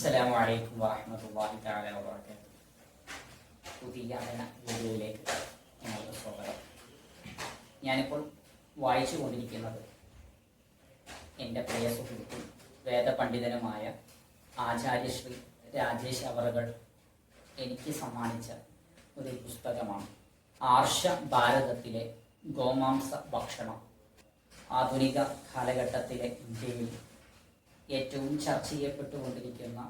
അസ്സലാമു അലൈക്കും വറഹ്മത്തുള്ളാഹി തആല വബറകാതുഹു. പുതിയ വീഡിയോയിലേക്ക് നിങ്ങൾക്ക് സ്വാഗതം. ഞാനിപ്പോൾ വായിച്ചു കൊണ്ടിരിക്കുന്നത് എന്റെ പ്രിയ സുഹൃത്തും വേദപണ്ഡിതനുമായ ആചാര്യശ്രീ രാജേഷ് അവറുകൾ എനിക്ക് സമ്മാനിച്ച ഒരു പുസ്തകമാണ് ആർഷ ഭാരതത്തിലെ ഗോമാംസ ഭക്ഷണം ആധുനിക കാലഘട്ടത്തിലെ ഇന്ത്യയിൽ ഏറ്റവും ചർച്ച ചെയ്യപ്പെട്ടുകൊണ്ടിരിക്കുന്ന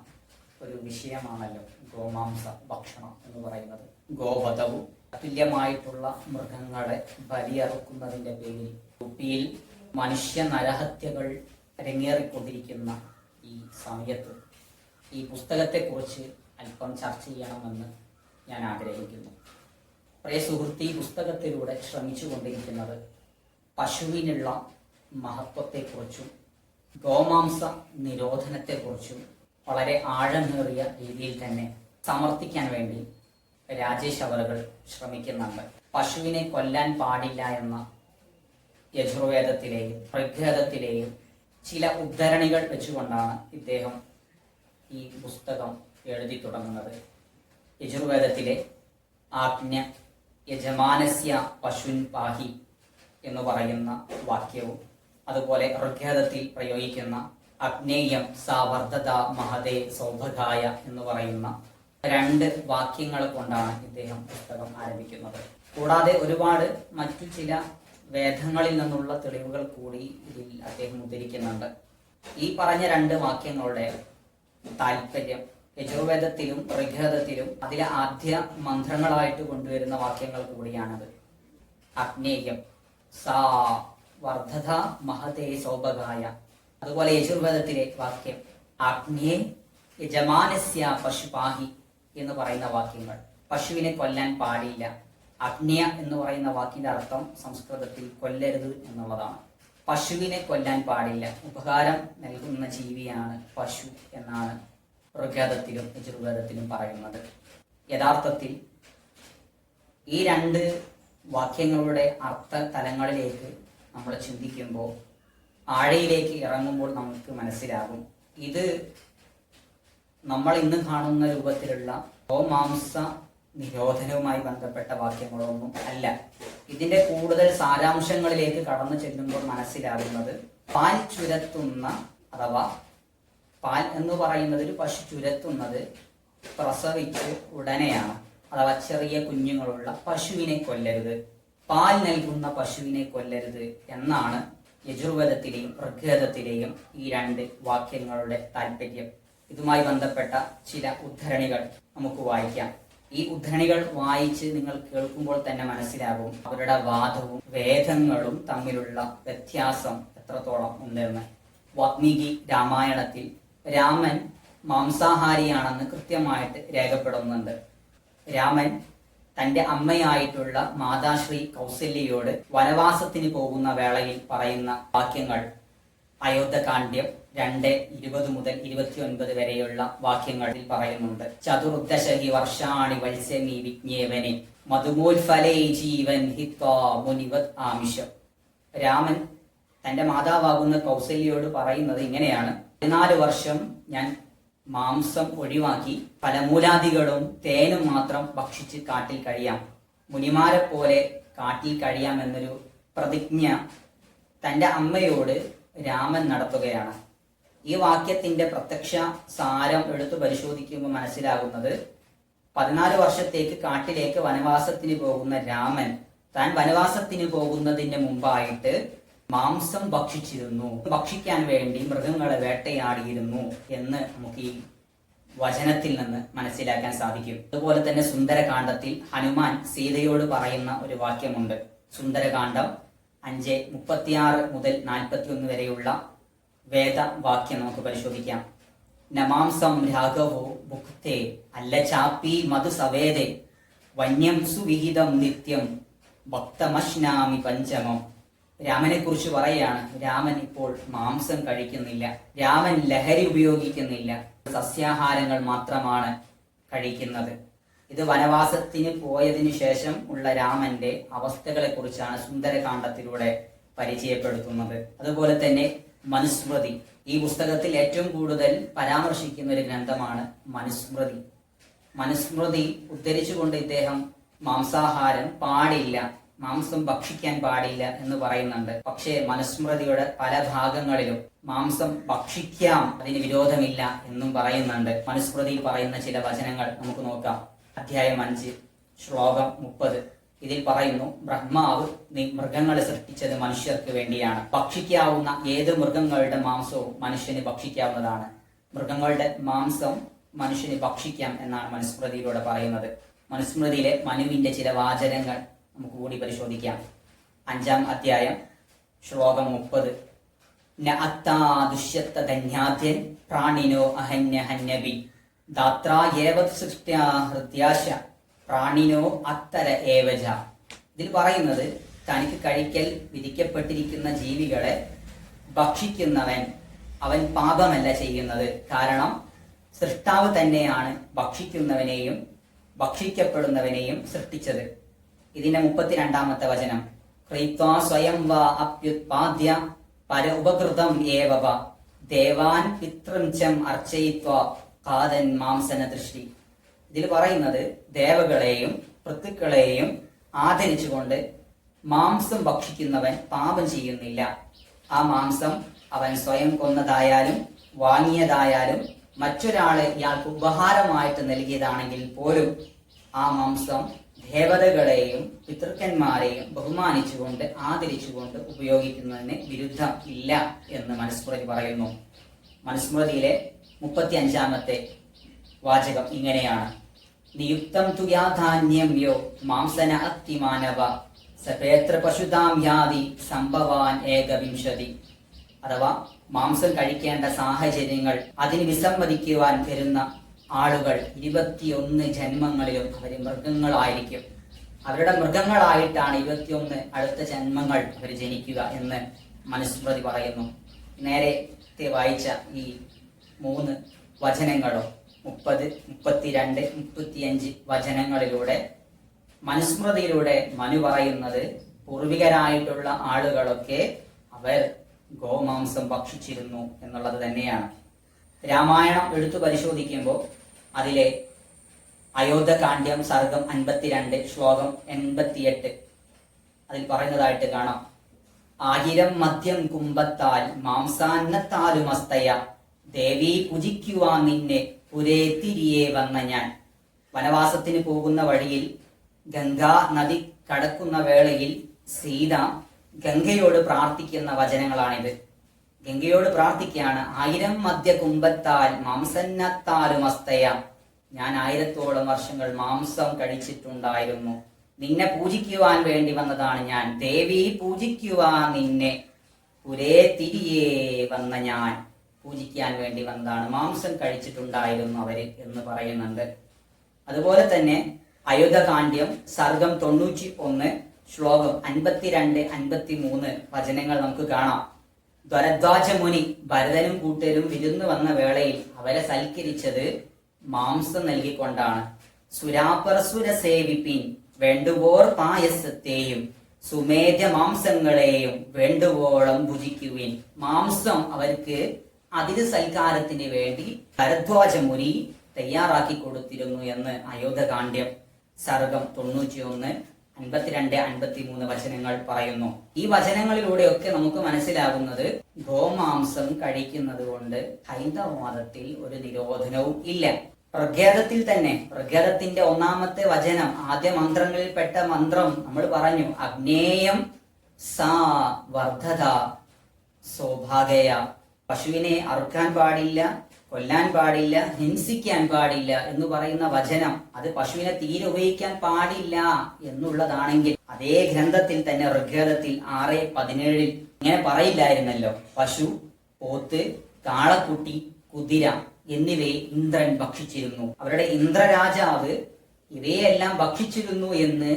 ഒരു വിഷയമാണല്ലോ ഗോമാംസ ഭക്ഷണം എന്ന് പറയുന്നത്. ഗോവധവും തുല്യമായിട്ടുള്ള മൃഗങ്ങളെ ബലിയറുക്കുന്നതിന്റെ പേരിൽ യുപിയിൽ മനുഷ്യ നരഹത്യകൾ അരങ്ങേറിക്കൊണ്ടിരിക്കുന്ന ഈ സമയത്ത് ഈ പുസ്തകത്തെക്കുറിച്ച് അല്പം ചർച്ച ചെയ്യണമെന്ന് ഞാൻ ആഗ്രഹിക്കുന്നു. പ്രിയ സുഹൃത്ത് ഈ പുസ്തകത്തിലൂടെ ശ്രമിച്ചുകൊണ്ടിരിക്കുന്നത് പശുവിനുള്ള മഹത്വത്തെക്കുറിച്ചും ഗോമാംസ നിരോധനത്തെക്കുറിച്ചും വളരെ ആഴമേറിയ രീതിയിൽ തന്നെ സമർത്ഥിക്കാൻ വേണ്ടി രാജേഷ് അവറുകൾ ശ്രമിക്കുന്നുണ്ട്. പശുവിനെ കൊല്ലാൻ പാടില്ല എന്ന യജുർവേദത്തിലെയും ഋഗ്വേദത്തിലെയും ചില ഉദ്ധരണികൾ വെച്ചുകൊണ്ടാണ് ഇദ്ദേഹം ഈ പുസ്തകം എഴുതി തുടങ്ങുന്നത്. യജുർവേദത്തിലെ ആജ്ഞ യജമാനസ്യ പശുൻ പാഹി എന്ന് പറയുന്ന വാക്യവും അതുപോലെ ഋഗ്വേദത്തിൽ പ്രയോഗിക്കുന്ന അഗ്നേയം സാവർദ്ധത മഹതേ സൗഭഗായ എന്ന് പറയുന്ന രണ്ട് വാക്യങ്ങൾ കൊണ്ടാണ് ഇദ്ദേഹം പുസ്തകം ആരംഭിക്കുന്നത്. കൂടാതെ ഒരുപാട് മറ്റു ചില വേദങ്ങളിൽ നിന്നുള്ള തെളിവുകൾ കൂടി ഇതിൽ അദ്ദേഹം ഉദ്ധരിക്കുന്നുണ്ട്. ഈ പറഞ്ഞ രണ്ട് വാക്യങ്ങളുടെ താല്പര്യം യജുർവേദത്തിലും ഋഗ്വേദത്തിലും അതിലെ ആദ്യ മന്ത്രങ്ങളായിട്ട് കൊണ്ടുവരുന്ന വാക്യങ്ങൾ കൂടിയാണത്. അഗ്നേയം സാ വർദ്ധത മഹതേ സൗഭഗായ. അതുപോലെ യജുർവേദത്തിലെ വാക്യം അഗ്നിയെ യജമാനസ്യ പശുപാഹി എന്ന് പറയുന്ന വാക്യങ്ങൾ. പശുവിനെ കൊല്ലാൻ പാടില്ല. അഗ്നിയ എന്ന് പറയുന്ന വാക്കിന്റെ അർത്ഥം സംസ്കൃതത്തിൽ കൊല്ലരുത് എന്നുള്ളതാണ്. പശുവിനെ കൊല്ലാൻ പാടില്ല. ഉപകാരം നൽകുന്ന ജീവിയാണ് പശു എന്നാണ് ഋഗ്വേദത്തിലും യജുർവേദത്തിലും പറയുന്നത്. യഥാർത്ഥത്തിൽ ഈ രണ്ട് വാക്യങ്ങളുടെ അർത്ഥ തലങ്ങളിലേക്ക് നമ്മൾ ചിന്തിക്കുമ്പോൾ ആഴയിലേക്ക് ഇറങ്ങുമ്പോൾ നമുക്ക് മനസ്സിലാകും. ഇത് നമ്മൾ ഇന്ന് കാണുന്ന രൂപത്തിലുള്ള ഗോമാംസ നിരോധനവുമായി ബന്ധപ്പെട്ട വാക്യങ്ങളൊന്നും അല്ല. ഇതിന്റെ കൂടുതൽ സാരാംശങ്ങളിലേക്ക് കടന്നു ചെല്ലുമ്പോൾ മനസ്സിലാകുന്നത് പാൽ ചുരത്തുന്ന അഥവാ പാൽ എന്ന് പറയുന്നത് ഒരു പശു ചുരത്തുന്നത് പ്രസവിച്ച് ഉടനെയാണ്. അഥവാ ചെറിയ കുഞ്ഞുങ്ങളുള്ള പശുവിനെ കൊല്ലരുത്. പാൽ നൽകുന്ന പശുവിനെ കൊല്ലരുത് എന്നാണ് യജുർവേദത്തിലെയും ഋഗ്വേദത്തിലെയും ഈ രണ്ട് വാക്യങ്ങളുടെ താല്പര്യം. ഇതുമായി ബന്ധപ്പെട്ട ചില ഉദ്ധരണികൾ നമുക്ക് വായിക്കാം. ഈ ഉദ്ധരണികൾ വായിച്ച് നിങ്ങൾ കേൾക്കുമ്പോൾ തന്നെ മനസ്സിലാകും അവരുടെ വാദവും വേദങ്ങളും തമ്മിലുള്ള വ്യത്യാസം എത്രത്തോളം ഉണ്ടെന്ന്. വാത്മീകി രാമായണത്തിൽ രാമൻ മാംസാഹാരിയാണെന്ന് കൃത്യമായിട്ട് രേഖപ്പെടുന്നുണ്ട്. രാമൻ തന്റെ അമ്മയായിട്ടുള്ള മാതാശ്രീ കൗസല്യയോട് വനവാസത്തിന് പോകുന്ന വേളയിൽ പറയുന്ന വാക്യങ്ങൾ. അയോധ്യകാണ്ഡ്യം രണ്ട് ഇരുപത് മുതൽ ഇരുപത്തിയൊൻപത് വരെയുള്ള വാക്യങ്ങളിൽ പറയുന്നുണ്ട്. ചതുർദശഹി വർഷാണി വത്സ്യമി വിജ്ഞേവനെ മധുമോൽഫലേ ജീവൻ ഹിത്വാ മുനിവത് ആമിഷം. രാമൻ തന്റെ മാതാവാകുന്ന കൗസല്യയോട് പറയുന്നത് ഇങ്ങനെയാണ്. പതിനാല് വർഷം ഞാൻ മാംസം ഒഴിവാക്കി ഫലമൂലാദികളും തേനും മാത്രം ഭക്ഷിച്ച് കാട്ടിൽ കഴിയാം. മുനിമാരെ പോലെ കാട്ടിൽ കഴിയാം എന്നൊരു പ്രതിജ്ഞ തന്റെ അമ്മയോട് രാമൻ നടത്തുകയാണ്. ഈ വാക്യത്തിന്റെ പ്രത്യക്ഷ സാരം എടുത്തു പരിശോധിക്കുമ്പോൾ മനസ്സിലാകുന്നത് പതിനാല് വർഷത്തേക്ക് കാട്ടിലേക്ക് വനവാസത്തിന് പോകുന്ന രാമൻ താൻ വനവാസത്തിന് പോകുന്നതിന് മുമ്പായിട്ട് മാംസം ഭക്ഷിച്ചിരുന്നു. ഭക്ഷിക്കാൻ വേണ്ടി മൃഗങ്ങളെ വേട്ടയാടിയിരുന്നു എന്ന് നമുക്ക് ഈ വചനത്തിൽ നിന്ന് മനസ്സിലാക്കാൻ സാധിക്കും. അതുപോലെ തന്നെ സുന്ദരകാന്ഡത്തിൽ ഹനുമാൻ സീതയോട് പറയുന്ന ഒരു വാക്യമുണ്ട്. സുന്ദരകാന്ഡം അഞ്ച് മുപ്പത്തിയാറ് മുതൽ നാൽപ്പത്തി ഒന്ന് വരെയുള്ള വേദവാക്യം നമുക്ക് പരിശോധിക്കാം. നമാംസം രാഘവോ ഭുക്തേ അല്ല ചാപ്പി മധു സവേദേ വന്യം സുവിഹിതം നിത്യം ഭക്തമശ്നാമി പഞ്ചമം. രാമനെ കുറിച്ച് പറയുകയാണ് രാമൻ ഇപ്പോൾ മാംസം കഴിക്കുന്നില്ല രാമൻ ലഹരി ഉപയോഗിക്കുന്നില്ല സസ്യാഹാരങ്ങൾ മാത്രമാണ് കഴിക്കുന്നത്. ഇത് വനവാസത്തിന് പോയതിനു ശേഷം ഉള്ള രാമന്റെ അവസ്ഥകളെ കുറിച്ചാണ് സുന്ദരകാന്ഡത്തിലൂടെ പരിചയപ്പെടുത്തുന്നത്. അതുപോലെ തന്നെ മനുസ്മൃതി. ഈ പുസ്തകത്തിൽ ഏറ്റവും കൂടുതൽ പരാമർശിക്കുന്ന ഒരു ഗ്രന്ഥമാണ് മനുസ്മൃതി. മനുസ്മൃതി ഉദ്ധരിച്ചുകൊണ്ട് ഇദ്ദേഹം മാംസാഹാരം പാടില്ല. മാംസം ഭക്ഷിക്കാൻ പാടില്ല എന്ന് പറയുന്നുണ്ട്. പക്ഷേ മനുസ്മൃതിയുടെ പല ഭാഗങ്ങളിലും മാംസം ഭക്ഷിക്കാം അതിന് വിരോധമില്ല എന്നും പറയുന്നുണ്ട്. മനുസ്മൃതിയിൽ പറയുന്ന ചില വചനങ്ങൾ നമുക്ക് നോക്കാം. അധ്യായം അഞ്ച് ശ്ലോകം മുപ്പത്. ഇതിൽ പറയുന്നു ബ്രഹ്മാവ് നി- മൃഗങ്ങളെ സൃഷ്ടിച്ചത് മനുഷ്യർക്ക് വേണ്ടിയാണ്. ഭക്ഷിക്കാവുന്ന ഏത് മൃഗങ്ങളുടെ മാംസവും മനുഷ്യന് ഭക്ഷിക്കാവുന്നതാണ്. മൃഗങ്ങളുടെ മാംസം മനുഷ്യന് ഭക്ഷിക്കാം എന്നാണ് മനുസ്മൃതിയിലൂടെ പറയുന്നത്. മനുസ്മൃതിയിലെ മനുവിന്റെ ചില വാചനങ്ങൾ നമുക്ക് കൂടി പരിശോധിക്കാം. അഞ്ചാം അധ്യായം ശ്ലോകം മുപ്പത്. പ്രാണിനോ പ്രാണിനോ അത്തര ഏവജ. ഇതിൽ പറയുന്നത് തനിക്ക് കഴിക്കൽ വിധിക്കപ്പെട്ടിരിക്കുന്ന ജീവികളെ ഭക്ഷിക്കുന്നവൻ അവൻ പാപമല്ല ചെയ്യുന്നത്. കാരണം സൃഷ്ടാവ് തന്നെയാണ് ഭക്ഷിക്കുന്നവനെയും ഭക്ഷിക്കപ്പെടുന്നവനെയും സൃഷ്ടിച്ചത്. ഇതിന്റെ മുപ്പത്തിരണ്ടാമത്തെ വചനം. ക്രീത്വാ സ്വയം വാ അപ്യുത്പാദ്യ പര ഉപകൃതം ഏവവ ദേവാൻ പിതൃംചം അർച്ചയിത്വ കാതൻ മാംസന ദൃഷ്ടി. ഇതിൽ പറയുന്നത് ദേവകളെയും പൃത്തുക്കളെയും ആദരിച്ചുകൊണ്ട് മാംസം ഭക്ഷിക്കുന്നവൻ പാപം ചെയ്യുന്നില്ല. ആ മാംസം അവൻ സ്വയം കൊന്നതായാലും വാങ്ങിയതായാലും മറ്റൊരാൾ ഇയാൾക്ക് ഉപഹാരമായിട്ട് നൽകിയതാണെങ്കിൽ പോലും ആ മാംസം ദേവതകളെയും പിതൃക്കന്മാരെയും ബഹുമാനിച്ചുകൊണ്ട് ആദരിച്ചുകൊണ്ട് ഉപയോഗിക്കുന്നതിന് വിരുദ്ധം ഇല്ല എന്ന് മനുസ്മൃതി പറയുന്നു. മനുസ്മൃതിയിലെ മുപ്പത്തി അഞ്ചാമത്തെ വാചകം ഇങ്ങനെയാണ്. നിയുക്തം തുയാധാന്യം യോ മാംസന അത്തിമാനവ സപേത്ര പശുതാം യാതി സംഭവാൻ ഏകവിംശതി. അഥവാ മാംസം കഴിക്കേണ്ട സാഹചര്യങ്ങൾ അതിന് വിസമ്മതിക്കുവാൻ വരുന്ന ആളുകൾ ഇരുപത്തിയൊന്ന് ജന്മങ്ങളിലും അവർ മൃഗങ്ങളായിരിക്കും. അവരുടെ മൃഗങ്ങളായിട്ടാണ് ഇരുപത്തിയൊന്ന് അടുത്ത ജന്മങ്ങൾ അവർ ജനിക്കുക എന്ന് മനുസ്മൃതി പറയുന്നു. നേരത്തെ വായിച്ച ഈ മൂന്ന് വചനങ്ങളോ മുപ്പത് മുപ്പത്തിരണ്ട് മുപ്പത്തിയഞ്ച് വചനങ്ങളിലൂടെ മനുസ്മൃതിയിലൂടെ മനു പറയുന്നത് പൂർവികരായിട്ടുള്ള ആളുകളൊക്കെ അവർ ഗോമാംസം ഭക്ഷിച്ചിരുന്നു എന്നുള്ളത് തന്നെയാണ്. രാമായണം എടുത്തു പരിശോധിക്കുമ്പോൾ അതിലെ അയോധ്യകാന്ഡ്യം സർഗം അൻപത്തിരണ്ട് ശ്ലോകം എൺപത്തിയെട്ട്. അതിൽ പറയുന്നതായിട്ട് കാണാം. ആയിരം മദ്യം കുംഭത്താൽ മാംസാന്നത്താലുമസ്തയ ദേവി പൂജിക്കുവാൻ നിന്നെ പുരേത്തിരിയെ വന്ന ഞാൻ. വനവാസത്തിന് പോകുന്ന വഴിയിൽ ഗംഗാ നദി കടക്കുന്ന വേളയിൽ സീത ഗംഗയോട് പ്രാർത്ഥിക്കുന്ന വചനങ്ങളാണിത്. ഗംഗയോട് പ്രാർത്ഥിക്കുകയാണ് ആയിരം മദ്യ കുംഭത്താൽ മാംസന്നത്താലും ഞാൻ ആയിരത്തോളം വർഷങ്ങൾ മാംസം കഴിച്ചിട്ടുണ്ടായിരുന്നു. നിന്നെ പൂജിക്കുവാൻ വേണ്ടി വന്നതാണ് ഞാൻ. ദേവി പൂജിക്കുവാൻ നിന്നെ. പുരേ തിരിയേ വന്ന ഞാൻ. പൂജിക്കാൻ വേണ്ടി വന്നതാണ്. മാംസം കഴിച്ചിട്ടുണ്ടായിരുന്നു അവർ എന്ന് പറയുന്നുണ്ട്. അതുപോലെ തന്നെ അയോധ്യകാന്ഡ്യം സർഗം തൊണ്ണൂറ്റി ഒന്ന് ശ്ലോകം അൻപത്തിരണ്ട് അൻപത്തി മൂന്ന് വചനങ്ങൾ നമുക്ക് കാണാം. ദ്വരദ്വാജ മുനി ഭരതനും കൂട്ടരും വിരുന്ന് വന്ന വേളയിൽ അവരെ സൽക്കരിച്ചത് മാംസം നൽകിക്കൊണ്ടാണ്. സുരാപരസുര സേവിപ്പിൻ വേണ്ടുവോർ പായസത്തെയും സുമേധ മാംസങ്ങളെയും വേണ്ടുവോളം ഭുജിക്കുവിൻ. മാംസം അവർക്ക് അതിഥി സൽക്കാരത്തിന് വേണ്ടി ഭരദ്വാജ മുനി തയ്യാറാക്കി കൊടുത്തിരുന്നു എന്ന് അയോധ്യകാണ്ഡ്യം സർഗം തൊണ്ണൂറ്റിയൊന്ന്. അൻപത്തിരണ്ട് അൻപത്തി മൂന്ന് വചനങ്ങൾ പറയുന്നു. ഈ വചനങ്ങളിലൂടെയൊക്കെ നമുക്ക് മനസ്സിലാകുന്നത് ഗോമാംസം കഴിക്കുന്നത് കൊണ്ട് ഹൈന്ദവമതത്തിൽ ഒരു നിരോധനവും ഇല്ല. പ്രഖ്യാതത്തിൽ തന്നെ പ്രഖ്യാതത്തിന്റെ ഒന്നാമത്തെ വചനം ആദ്യ മന്ത്രങ്ങളിൽപ്പെട്ട മന്ത്രം നമ്മൾ പറഞ്ഞു അഗ്നേയം സാ വർദ്ധത സൗഭാഗയ പശുവിനെ അറുക്കാൻ പാടില്ല കൊല്ലാൻ പാടില്ല ഹിംസിക്കാൻ പാടില്ല എന്ന് പറയുന്ന വചനം അത് പശുവിനെ തീരെ ഉപയോഗിക്കാൻ പാടില്ല എന്നുള്ളതാണെങ്കിൽ അതേ ഗ്രന്ഥത്തിൽ തന്നെ ഋഗ്വേദത്തിൽ ആറ് പതിനേഴിൽ ഇങ്ങനെ പറയില്ലായിരുന്നല്ലോ. പശു പോത്ത് കാളക്കുട്ടി കുതിര എന്നിവയെ ഇന്ദ്രൻ ഭക്ഷിച്ചിരുന്നു. അവരുടെ ഇന്ദ്രരാജാവ് ഇവയെല്ലാം ഭക്ഷിച്ചിരുന്നു എന്ന്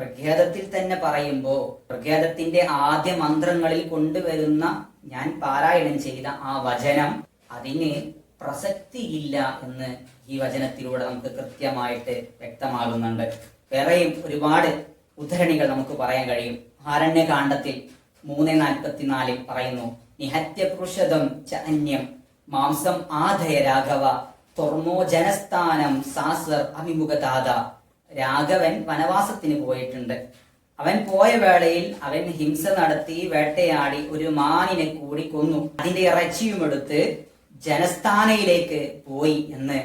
ഋഗ്വേദത്തിൽ തന്നെ പറയുമ്പോ ഋഗ്വേദത്തിന്റെ ആദ്യ മന്ത്രങ്ങളിൽ കൊണ്ടുവരുന്ന ഞാൻ പാരായണം ചെയ്ത ആ വചനം അതിന് പ്രസക്തിയില്ല എന്ന് ഈ വചനത്തിലൂടെ നമുക്ക് കൃത്യമായിട്ട് വ്യക്തമാകുന്നുണ്ട്. വേറെയും ഒരുപാട് ഉദ്ധരണികൾ നമുക്ക് പറയാൻ കഴിയും. ആരണ്യകാന്ഡത്തിൽ മൂന്ന് നാൽപ്പത്തിനാലിൽ പറയുന്നു നിഹത്യപുരുഷതം ച അന്യം മാംസം ആധയ രാഘവ തൊർമോജനസ്ഥാനം സാസർ അഭിമുഖതാത. രാഘവൻ വനവാസത്തിന് പോയിട്ടുണ്ട്. അവൻ പോയ വേളയിൽ അവൻ ഹിംസ നടത്തി വേട്ടയാടി ഒരു മാനിനെ കൂടി കൊന്നു. അതിന്റെ ഇറച്ചിയും എടുത്ത് ജനസ്ഥാനയിലേക്ക് പോയി എന്ന്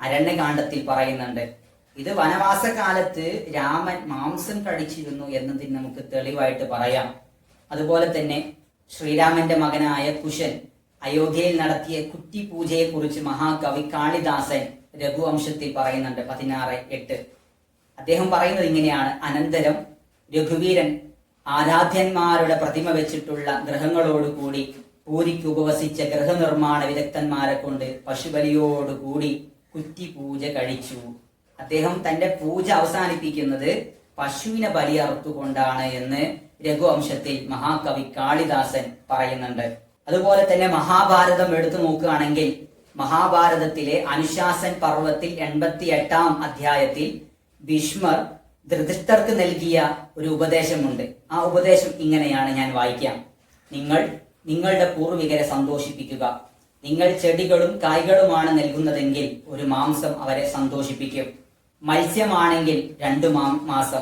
അരണ്യകാന്ഡത്തിൽ പറയുന്നുണ്ട്. ഇത് വനവാസ കാലത്ത് രാമൻ മാംസം കഴിച്ചിരുന്നു എന്നതിന് നമുക്ക് തെളിവായിട്ട് പറയാം. അതുപോലെ തന്നെ ശ്രീരാമന്റെ മകനായ കുശൻ അയോധ്യയിൽ നടത്തിയ കുറ്റി പൂജയെ കുറിച്ച് മഹാകവി കാളിദാസൻ രഘുവംശത്തിൽ പറയുന്നുണ്ട് പതിനാറ് എട്ട്. അദ്ദേഹം പറയുന്നത് ഇങ്ങനെയാണ്. അനന്തരം രഘുവീരൻ ആരാധ്യന്മാരുടെ പ്രതിമ വെച്ചിട്ടുള്ള ഗ്രഹങ്ങളോടുകൂടി പൂരിക്ക് ഉപവസിച്ച ഗൃഹനിർമ്മാണ വിദഗ്ധന്മാരെ കൊണ്ട് പശുബലിയോടുകൂടി കുറ്റി പൂജ കഴിച്ചു. അദ്ദേഹം തന്റെ പൂജ അവസാനിപ്പിക്കുന്നത് പശുവിനെ ബലിയർത്തുകൊണ്ടാണ് എന്ന് രഘുവംശത്തിൽ മഹാകവി കാളിദാസൻ പറയുന്നുണ്ട്. അതുപോലെ തന്നെ മഹാഭാരതം എടുത്തു നോക്കുകയാണെങ്കിൽ മഹാഭാരതത്തിലെ അനുശാസൻ പർവത്തിൽ എൺപത്തി എട്ടാം അധ്യായത്തിൽ ഭീഷ്മർ ധൃതിഷ്ഠർക്ക് നൽകിയ ഒരു ഉപദേശമുണ്ട്. ആ ഉപദേശം ഇങ്ങനെയാണ് ഞാൻ വായിക്കാം. നിങ്ങൾ നിങ്ങളുടെ പൂർവികരെ സന്തോഷിപ്പിക്കുക. നിങ്ങൾ ചെടികളും കായ്കളുമാണ് നൽകുന്നതെങ്കിൽ ഒരു മാംസം അവരെ സന്തോഷിപ്പിക്കും. മത്സ്യമാണെങ്കിൽ രണ്ടു മാസം.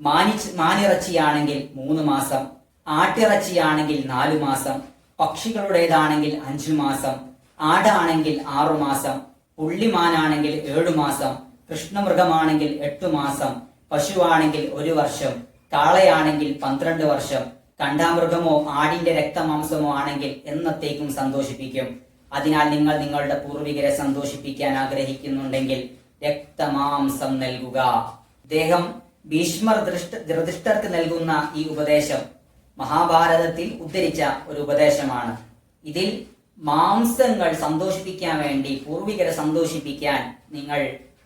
മാനിച്ച് മാനിറച്ചിയാണെങ്കിൽ മൂന്ന് മാസം. ആട്ടിറച്ചിയാണെങ്കിൽ നാലു മാസം. പക്ഷികളുടേതാണെങ്കിൽ അഞ്ചു മാസം. ആടാണെങ്കിൽ ആറു മാസം. പുള്ളിമാനാണെങ്കിൽ ഏഴു മാസം. കൃഷ്ണമൃഗമാണെങ്കിൽ എട്ടു മാസം. പശുവാണെങ്കിൽ ഒരു വർഷം. കാളയാണെങ്കിൽ പന്ത്രണ്ട് വർഷം. കണ്ടാമൃഗമോ ആടിന്റെ രക്തമാംസമോ ആണെങ്കിൽ എന്നത്തേക്കും സന്തോഷിപ്പിക്കും? അതിനാൽ നിങ്ങൾ നിങ്ങളുടെ പൂർവികരെ സന്തോഷിപ്പിക്കാൻ ആഗ്രഹിക്കുന്നുണ്ടെങ്കിൽ രക്തമാംസം നൽകുക. ദേഹം ഭീഷ്മർ ദൃഷ്ട ധൃതിഷ്ഠർക്ക് നൽകുന്ന ഈ ഉപദേശം മഹാഭാരതത്തിൽ ഉദ്ധരിച്ച ഒരു ഉപദേശമാണ്. ഇതിൽ മാംസങ്ങൾ സന്തോഷിപ്പിക്കാൻ വേണ്ടി പൂർവികരെ സന്തോഷിപ്പിക്കാൻ നിങ്ങൾ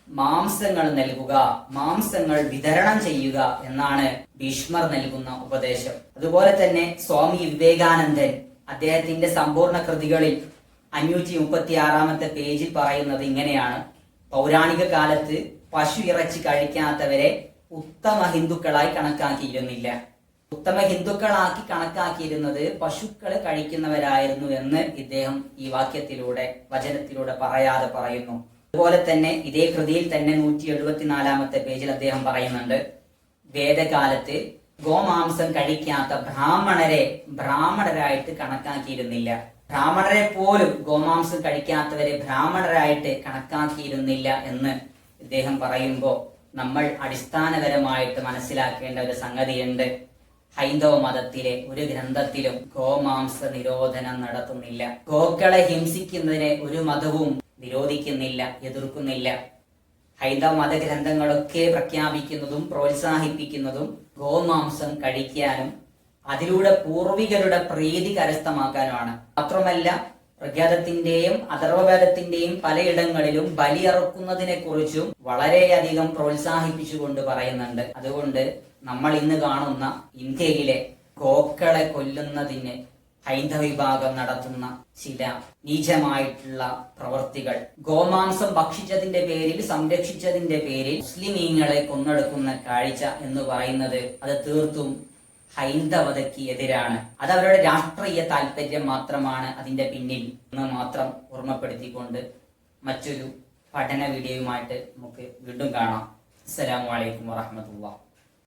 മാംസങ്ങൾ നൽകുക മാംസങ്ങൾ വിതരണം ചെയ്യുക എന്നാണ് ഭീഷ്മർ നൽകുന്ന ഉപദേശം. അതുപോലെ തന്നെ സ്വാമി വിവേകാനന്ദൻ അദ്ദേഹത്തിന്റെ സമ്പൂർണ കൃതികളിൽ അഞ്ഞൂറ്റി മുപ്പത്തി ആറാമത്തെ പേജിൽ പറയുന്നത് ഇങ്ങനെയാണ്. പൗരാണിക കാലത്ത് പശു ഇറച്ചി കഴിക്കാത്തവരെ ഉത്തമ ഹിന്ദുക്കളായി കണക്കാക്കിയിരുന്നില്ല. ഉത്തമ ഹിന്ദുക്കളാക്കി കണക്കാക്കിയിരുന്നത് പശുക്കളെ കഴിക്കുന്നവരായിരുന്നു എന്ന് ഇദ്ദേഹം ഈ വാക്യത്തിലൂടെ വചനത്തിലൂടെ പറയാതെ പറയുന്നു. അതുപോലെ തന്നെ ഇതേ കൃതിയിൽ തന്നെ നൂറ്റി എഴുപത്തിനാലാമത്തെ പേജിൽ അദ്ദേഹം പറയുന്നുണ്ട്. വേദകാലത്ത് ഗോമാംസം കഴിക്കാത്ത ബ്രാഹ്മണരെ ബ്രാഹ്മണരായിട്ട് കണക്കാക്കിയിരുന്നില്ല. ബ്രാഹ്മണരെ പോലും ഗോമാംസം കഴിക്കാത്തവരെ ബ്രാഹ്മണരായിട്ട് കണക്കാക്കിയിരുന്നില്ല എന്ന് ഇദ്ദേഹം പറയുമ്പോൾ നമ്മൾ അടിസ്ഥാനപരമായിട്ട് മനസ്സിലാക്കേണ്ട ഒരു സംഗതിയുണ്ട്. ഹൈന്ദവ മതത്തിലെ ഒരു ഗ്രന്ഥത്തിലും ഗോമാംസ നിരോധനം നടത്തുന്നില്ല. ഗോക്കളെ ഹിംസിക്കുന്നതിനെ ഒരു മതവും നിരോധിക്കുന്നില്ല എതിർക്കുന്നില്ല. ഹൈന്ദവ മതഗ്രന്ഥങ്ങളൊക്കെ പ്രഖ്യാപിക്കുന്നതും പ്രോത്സാഹിപ്പിക്കുന്നതും ഗോമാംസം കഴിക്കാനും അതിലൂടെ പൂർവികരുടെ പ്രീതി കരസ്ഥമാക്കാനുമാണ്. മാത്രമല്ല പ്രഖ്യാതത്തിന്റെയും അഥർവവേദത്തിന്റെയും പലയിടങ്ങളിലും ബലിയറുക്കുന്നതിനെ കുറിച്ചും വളരെയധികം പ്രോത്സാഹിപ്പിച്ചുകൊണ്ട് പറയുന്നുണ്ട്. അതുകൊണ്ട് നമ്മൾ ഇന്ന് കാണുന്ന ഇന്ത്യയിലെ ഗോക്കളെ കൊല്ലുന്നതിന് ഹൈന്ദവ വിഭാഗം നടത്തുന്ന ചില നീചമായിട്ടുള്ള പ്രവർത്തികൾ. ഗോമാംസം ഭക്ഷിച്ചതിന്റെ പേരിൽ സംരക്ഷിച്ചതിന്റെ പേരിൽ മുസ്ലിമീങ്ങളെ കൊന്നെടുക്കുന്ന കാഴ്ച എന്ന് പറയുന്നത് അത് തീർത്തും ഹൈന്ദവതയ്ക്ക് എതിരാണ്. അത് അവരുടെ രാഷ്ട്രീയ താല്പര്യം മാത്രമാണ് അതിന്റെ പിന്നിൽ എന്ന് മാത്രം ഓർമ്മപ്പെടുത്തിക്കൊണ്ട് മറ്റൊരു പഠന വീഡിയോയുമായിട്ട് നമുക്ക് വീണ്ടും കാണാം. അസ്സലാമു അലൈക്കും വറഹമത്തുള്ള